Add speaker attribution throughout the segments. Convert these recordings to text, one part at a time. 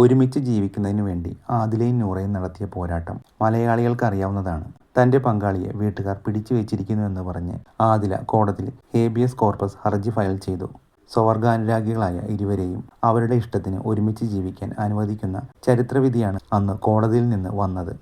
Speaker 1: ഒരുമിച്ച് ജീവിക്കുന്നതിനു വേണ്ടി ആദിലയും നൂറയും നടത്തിയ പോരാട്ടം മലയാളികൾക്ക് അറിയാവുന്നതാണ് തന്റെ പങ്കാളിയെ വീട്ടുകാർ പിടിച്ചു വെച്ചിരിക്കുന്നുവെന്ന് പറഞ്ഞ് ആദില കോടതിയിൽ ഹേബിയസ് കോർപ്പസ് ഹർജി ഫയൽ ചെയ്തു. സ്വർഗാനുരാഗികളായ ഇരുവരെയും അവരുടെ ഇഷ്ടത്തിന് ഒരുമിച്ച് ജീവിക്കാൻ അനുവദിക്കുന്ന ചരിത്രവിധിയാണ് അന്ന് കോടതിയിൽ നിന്ന് വന്നത്.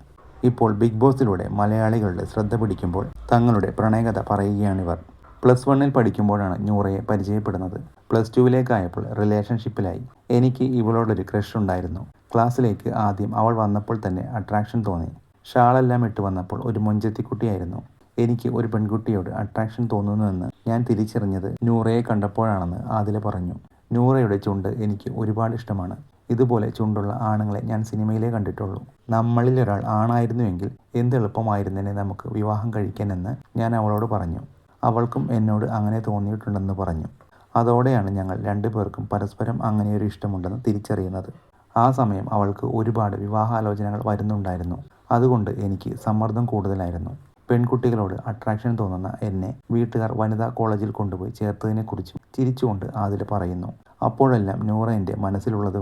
Speaker 1: ഇപ്പോൾ ബിഗ് ബോസിലൂടെ മലയാളികളുടെ ശ്രദ്ധ പിടിക്കുമ്പോൾ തങ്ങളുടെ പ്രണയകഥ പറയുകയാണിവർ. പ്ലസ് വണ്ണിൽ പഠിക്കുമ്പോഴാണ് നൂറയെ പരിചയപ്പെടുന്നത്. പ്ലസ് ടുവിലേക്കായപ്പോൾ റിലേഷൻഷിപ്പിലായി. എനിക്ക് ഇവളോടൊരു ക്രഷ് ഉണ്ടായിരുന്നു. ക്ലാസ്സിലേക്ക് ആദ്യം അവൾ വന്നപ്പോൾ തന്നെ അട്രാക്ഷൻ തോന്നി. ഷാളെല്ലാം ഇട്ട് വന്നപ്പോൾ ഒരു മൊഞ്ചത്തിക്കുട്ടിയായിരുന്നു. എനിക്ക് ഒരു പെൺകുട്ടിയോട് അട്രാക്ഷൻ തോന്നുന്നുവെന്ന് ഞാൻ തിരിച്ചറിഞ്ഞത് നൂറയെ കണ്ടപ്പോഴാണെന്ന് ആദില പറഞ്ഞു. നൂറയുടെ ചുണ്ട് എനിക്ക് ഒരുപാട് ഇഷ്ടമാണ്. ഇതുപോലെ ചുണ്ടുള്ള ആണുങ്ങളെ ഞാൻ സിനിമയിലേ കണ്ടിട്ടുള്ളൂ. നമ്മളിൽ ഒരാൾ ആണായിരുന്നുവെങ്കിൽ എന്ത് എളുപ്പമായിരുന്നേനെ നമുക്ക് വിവാഹം കഴിക്കാനെന്ന് ഞാൻ അവളോട് പറഞ്ഞു. അവൾക്കും എന്നോട് അങ്ങനെ തോന്നിയിട്ടുണ്ടെന്ന് പറഞ്ഞു. അതോടെയാണ് ഞങ്ങൾ രണ്ടുപേർക്കും പരസ്പരം അങ്ങനെയൊരു ഇഷ്ടമുണ്ടെന്ന് തിരിച്ചറിയുന്നത്. ആ സമയം അവൾക്ക് ഒരുപാട് വിവാഹാലോചനകൾ വരുന്നുണ്ടായിരുന്നു. അതുകൊണ്ട് എനിക്ക് സമ്മർദ്ദം കൂടുതലായിരുന്നു. പെൺകുട്ടികളോട് അട്രാക്ഷൻ തോന്നുന്ന എന്നെ വീട്ടുകാർ വനിതാ കോളേജിൽ കൊണ്ടുപോയി ചേർത്തതിനെക്കുറിച്ചും ചിരിച്ചുകൊണ്ട് ആതിൽ പറയുന്നു. അപ്പോഴെല്ലാം നൂറ എന്റെ മനസ്സിലുള്ളത്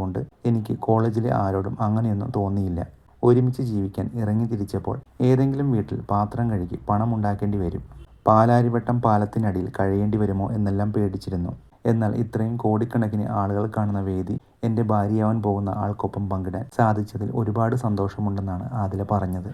Speaker 1: എനിക്ക് കോളേജിലെ ആരോടും അങ്ങനെയൊന്നും തോന്നിയില്ല. ഒരുമിച്ച് ജീവിക്കാൻ ഇറങ്ങി തിരിച്ചപ്പോൾ ഏതെങ്കിലും വീട്ടിൽ പാത്രം കഴുകി പണം ഉണ്ടാക്കേണ്ടി വരും. പാലാരിവട്ടം പാലത്തിനടിയിൽ കഴിയേണ്ടി വരുമോ എന്നെല്ലാം പേടിച്ചിരുന്നു. എന്നാൽ ഇത്രയും കോടിക്കണക്കിന് ആളുകൾ കാണുന്ന വേദി എന്റെ ഭാര്യയാവാൻ പോകുന്ന ആൾക്കൊപ്പം പങ്കിടാൻ സാധിച്ചതിൽ ഒരുപാട് സന്തോഷമുണ്ടെന്നാണ് ആദില പറഞ്ഞത്.